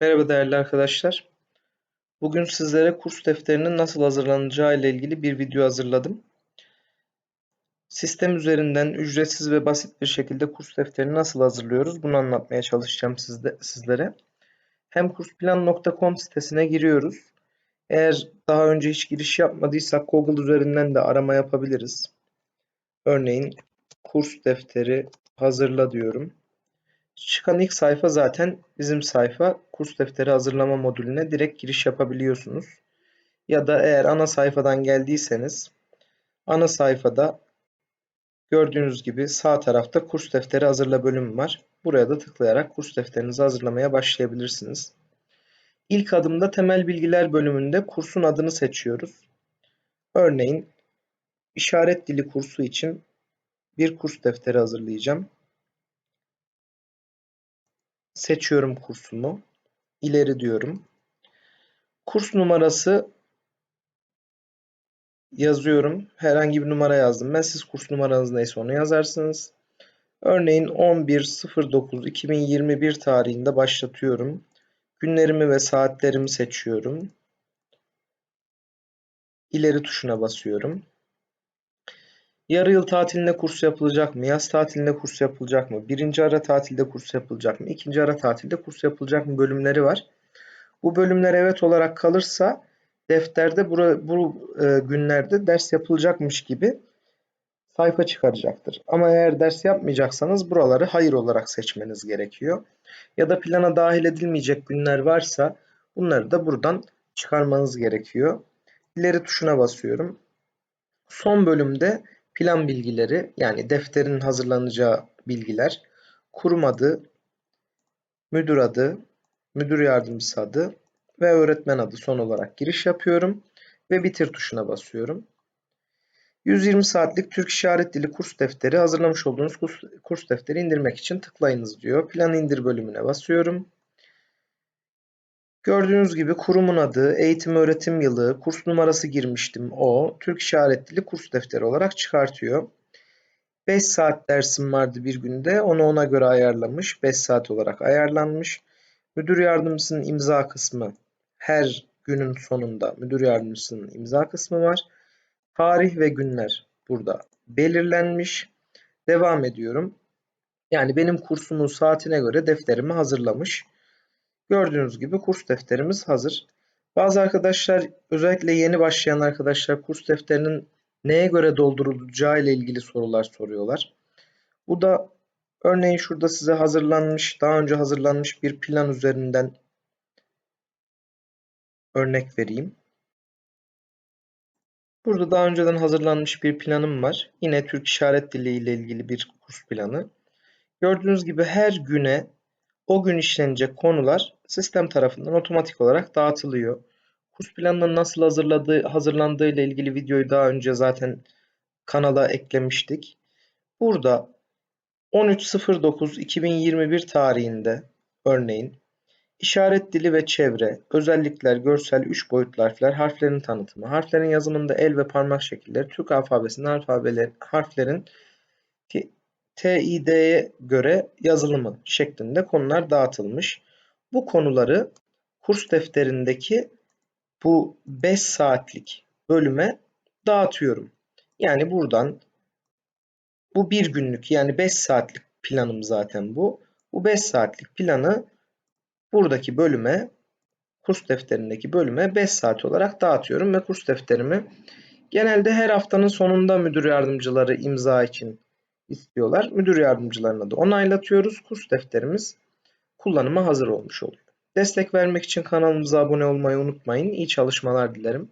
Merhaba değerli arkadaşlar. Bugün sizlere kurs defterinin nasıl hazırlanacağı ile ilgili bir video hazırladım. Sistem üzerinden ücretsiz ve basit bir şekilde kurs defterini nasıl hazırlıyoruz bunu anlatmaya çalışacağım sizde, sizlere. Hem kursplan.com sitesine giriyoruz. Eğer daha önce hiç giriş yapmadıysak Google üzerinden de arama yapabiliriz. Örneğin kurs defteri hazırla diyorum. Çıkan ilk sayfa zaten bizim sayfa. Kurs defteri hazırlama modülüne direkt giriş yapabiliyorsunuz. Ya da eğer ana sayfadan geldiyseniz ana sayfada gördüğünüz gibi sağ tarafta kurs defteri hazırla bölümü var. Buraya da tıklayarak kurs defterinizi hazırlamaya başlayabilirsiniz. İlk adımda temel bilgiler bölümünde kursun adını seçiyoruz. Örneğin işaret dili kursu için bir kurs defteri hazırlayacağım. Seçiyorum kursumu. İleri diyorum. Kurs numarası yazıyorum. Herhangi bir numara yazdım. Ben siz kurs numaranız neyse onu yazarsınız. Örneğin 11.09.2021 tarihinde başlatıyorum. Günlerimi ve saatlerimi seçiyorum. İleri tuşuna basıyorum. Yarı yıl tatilinde kurs yapılacak mı? Yaz tatilinde kurs yapılacak mı? Birinci ara tatilde kurs yapılacak mı? İkinci ara tatilde kurs yapılacak mı? Bölümleri var. Bu bölümler evet olarak kalırsa defterde bu, bu e, günlerde ders yapılacakmış gibi sayfa çıkaracaktır. Ama eğer ders yapmayacaksanız buraları hayır olarak seçmeniz gerekiyor. Ya da plana dahil edilmeyecek günler varsa bunları da buradan çıkarmanız gerekiyor. İleri tuşuna basıyorum. Son bölümde plan bilgileri yani defterin hazırlanacağı bilgiler, kurum adı, müdür adı, müdür yardımcısı adı ve öğretmen adı son olarak giriş yapıyorum ve bitir tuşuna basıyorum. 120 saatlik Türk İşaret Dili kurs defteri hazırlamış olduğunuz kurs, defteri indirmek için tıklayınız diyor. Plan indir bölümüne basıyorum. Gördüğünüz gibi kurumun adı, eğitim öğretim yılı, kurs numarası girmiştim o. Türk İşaret Dili kurs defteri olarak çıkartıyor. 5 saat dersim vardı bir günde. Onu ona göre ayarlamış. 5 saat olarak ayarlanmış. Müdür yardımcısının imza kısmı her günün sonunda müdür yardımcısının imza kısmı var. Tarih ve günler burada belirlenmiş. Devam ediyorum. Yani benim kursumun saatine göre defterimi hazırlamış. Gördüğünüz gibi kurs defterimiz hazır. Bazı arkadaşlar özellikle yeni başlayan arkadaşlar kurs defterinin neye göre doldurulacağı ile ilgili sorular soruyorlar. Bu da örneğin şurada size hazırlanmış, daha önce hazırlanmış bir plan üzerinden örnek vereyim. Burada daha önceden hazırlanmış bir planım var. Yine Türk İşaret Dili ile ilgili bir kurs planı. Gördüğünüz gibi her güne o gün işlenecek konular sistem tarafından otomatik olarak dağıtılıyor. Kurs planının nasıl hazırladığı, hazırlandığı ile ilgili videoyu daha önce zaten kanala eklemiştik. Burada 13.09.2021 tarihinde örneğin işaret dili ve çevre, özellikler, görsel, 3 boyutlu harfler, harflerin tanıtımı, harflerin yazımında el ve parmak şekilleri, Türk alfabesinin alfabeler, harflerin TİD'ye göre yazılımı şeklinde konular dağıtılmış. Bu konuları kurs defterindeki bu 5 saatlik bölüme dağıtıyorum. Yani buradan bu bir günlük yani 5 saatlik planım zaten bu. Bu 5 saatlik planı buradaki bölüme kurs defterindeki bölüme 5 saat olarak dağıtıyorum ve kurs defterimi genelde her haftanın sonunda müdür yardımcıları imza için istiyorlar. Müdür yardımcılarına da onaylatıyoruz. Kurs defterimiz kullanıma hazır olmuş oluyor. Destek vermek için kanalımıza abone olmayı unutmayın. İyi çalışmalar dilerim.